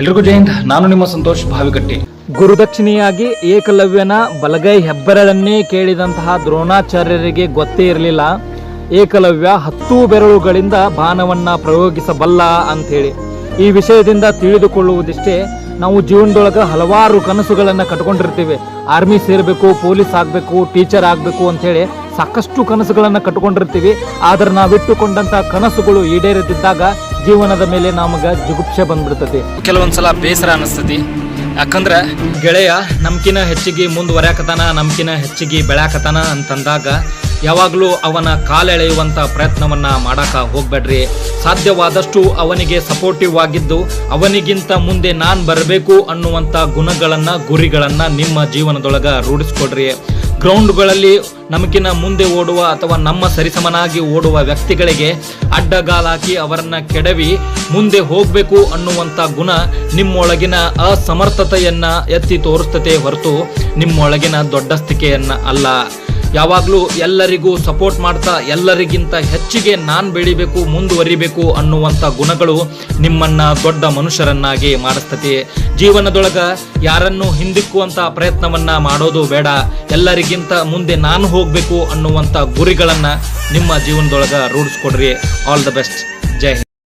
ಎಲ್ರಿಗೂ ಜೈಂದ್ ನಾನು ನಿಮ್ಮ ಸಂತೋಷ್ ಭಾವಿಕಟ್ಟಿ ಗುರುದಕ್ಷಿಣೆಯಾಗಿ ಏಕಲವ್ಯನ ಬಲಗೈ ಹೆಬ್ಬೆರಳನ್ನೇ ಕೇಳಿದಂತಹ ದ್ರೋಣಾಚಾರ್ಯರಿಗೆ ಗೊತ್ತೇ ಇರಲಿಲ್ಲ. ಏಕಲವ್ಯ ಹತ್ತು ಬೆರಳುಗಳಿಂದ ಬಾಣವನ್ನ ಪ್ರಯೋಗಿಸಬಲ್ಲ ಅಂಥೇಳಿ. ಈ ವಿಷಯದಿಂದ ತಿಳಿದುಕೊಳ್ಳುವುದಿಷ್ಟೇ ನಾವು ಜೀವನದೊಳಗೆ ಹಲವಾರು ಕನಸುಗಳನ್ನು ಕಟ್ಕೊಂಡಿರ್ತೀವಿ. ಆರ್ಮಿ ಸೇರಬೇಕು, ಪೊಲೀಸ್ ಆಗಬೇಕು, ಟೀಚರ್ ಆಗಬೇಕು ಅಂಥೇಳಿ ಸಾಕಷ್ಟು ಕನಸುಗಳನ್ನು ಕಟ್ಕೊಂಡಿರ್ತೀವಿ. ಆದ್ರೆ ನಾವಿಟ್ಟುಕೊಂಡಂಥ ಕನಸುಗಳು ಈಡೇರದಿದ್ದಾಗ ಜೀವನದ ಮೇಲೆ ನಮಗ ಜುಗುಪ್ಸೆ ಬಂದ್ಬಿಡ್ತದೆ. ಕೆಲವೊಂದ್ಸಲ ಬೇಸರ ಅನಿಸ್ತತಿ. ಯಾಕಂದ್ರೆ ಗೆಳೆಯ ನಮ್ಕಿನ ಹೆಚ್ಚಿಗೆ ಮುಂದುವರ್ಯಾಕತಾನ, ನಮ್ಕಿನ ಹೆಚ್ಚಿಗೆ ಬೆಳ್ಯಾಕತಾನ ಅಂತಂದಾಗ ಯಾವಾಗಲೂ ಅವನ ಕಾಲೆಳೆಯುವಂಥ ಪ್ರಯತ್ನವನ್ನ ಮಾಡಾಕ ಹೋಗಬೇಡ್ರಿ. ಸಾಧ್ಯವಾದಷ್ಟು ಅವನಿಗೆ ಸಪೋರ್ಟಿವ್ ಆಗಿದ್ದು, ಅವನಿಗಿಂತ ಮುಂದೆ ನಾನು ಬರಬೇಕು ಅನ್ನುವಂಥ ಗುಣಗಳನ್ನ, ಗುರಿಗಳನ್ನ ನಿಮ್ಮ ಜೀವನದೊಳಗೆ ರೂಢಿಸ್ಕೊಡ್ರಿ. ಗ್ರೌಂಡ್ಗಳಲ್ಲಿ ನಮಗಿನ ಮುಂದೆ ಓಡುವ ಅಥವಾ ನಮ್ಮ ಸರಿಸಮನಾಗಿ ಓಡುವ ವ್ಯಕ್ತಿಗಳಿಗೆ ಅಡ್ಡಗಾಲಾಕಿ ಅವರನ್ನ ಕೆಡವಿ ಮುಂದೆ ಹೋಗಬೇಕು ಅನ್ನುವಂಥ ಗುಣ ನಿಮ್ಮೊಳಗಿನ ಅಸಮರ್ಥತೆಯನ್ನು ಎತ್ತಿ ತೋರಿಸ್ತತೆ ಹೊರತು ನಿಮ್ಮೊಳಗಿನ ದೊಡ್ಡಸ್ತಿಕೆಯನ್ನು ಅಲ್ಲ. ಯಾವಾಗಲೂ ಎಲ್ಲರಿಗೂ ಸಪೋರ್ಟ್ ಮಾಡ್ತಾ, ಎಲ್ಲರಿಗಿಂತ ಹೆಚ್ಚಿಗೆ ನಾನು ಬೆಳಿಬೇಕು, ಮುಂದುವರಿಬೇಕು ಅನ್ನುವಂಥ ಗುಣಗಳು ನಿಮ್ಮನ್ನ ದೊಡ್ಡ ಮನುಷ್ಯರನ್ನಾಗಿ ಮಾಡಿಸ್ತತಿ. ಜೀವನದೊಳಗ ಯಾರನ್ನು ಹಿಂದಿಕ್ಕುವಂಥ ಪ್ರಯತ್ನವನ್ನ ಮಾಡೋದು ಬೇಡ. ಎಲ್ಲರಿಗಿಂತ ಮುಂದೆ ನಾನು ಹೋಗಬೇಕು ಅನ್ನುವಂಥ ಗುರಿಗಳನ್ನ ನಿಮ್ಮ ಜೀವನದೊಳಗೆ ರೂಢಿಸ್ಕೊಡ್ರಿ. All the best